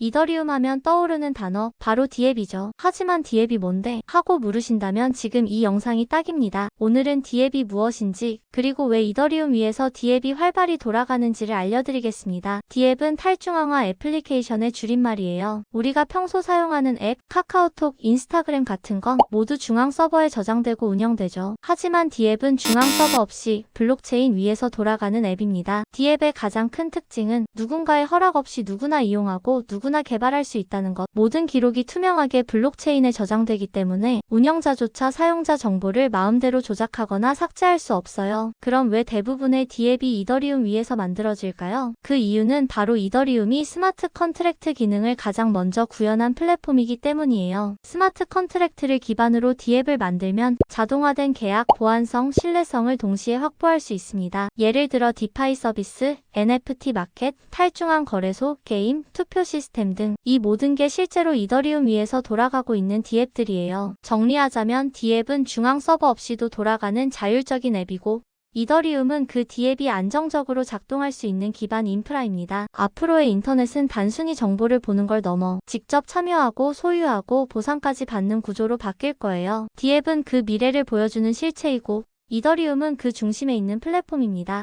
이더리움 하면 떠오르는 단어 바로 디앱이죠. 하지만 디앱이 뭔데? 하고 물으신다면 지금 이 영상이 딱입니다. 오늘은 디앱이 무엇인지 그리고 왜 이더리움 위에서 디앱이 활발히 돌아가는지를 알려드리겠습니다. 디앱은 탈중앙화 애플리케이션의 줄임말이에요. 우리가 평소 사용하는 앱, 카카오톡, 인스타그램 같은 건 모두 중앙 서버에 저장되고 운영되죠. 하지만 디앱은 중앙 서버 없이 블록체인 위에서 돌아가는 앱입니다. 디앱의 가장 큰 특징은 누군가의 허락 없이 누구나 이용하고 누구 나 개발할 수 있다는 것. 모든 기록이 투명하게 블록체인에 저장되기 때문에 운영자조차 사용자 정보를 마음대로 조작하거나 삭제할 수 없어요. 그럼 왜 대부분의 디앱이 이더리움 위에서 만들어질까요? 그 이유는 바로 이더리움이 스마트 컨트랙트 기능을 가장 먼저 구현한 플랫폼이기 때문이에요. 스마트 컨트랙트를 기반으로 디앱을 만들면 자동화된 계약, 보안성, 신뢰성을 동시에 확보할 수 있습니다. 예를 들어 디파이 서비스, NFT 마켓, 탈중앙 거래소, 게임, 투표 시스템 등 이 모든 게 실제로 이더리움 위에서 돌아가고 있는 디앱들이에요. 정리하자면 디앱은 중앙 서버 없이도 돌아가는 자율적인 앱이고 이더리움은 그 디앱이 안정적으로 작동할 수 있는 기반 인프라입니다. 앞으로의 인터넷은 단순히 정보를 보는 걸 넘어 직접 참여하고 소유하고 보상까지 받는 구조로 바뀔 거예요. 디앱은 그 미래를 보여주는 실체이고 이더리움은 그 중심에 있는 플랫폼입니다.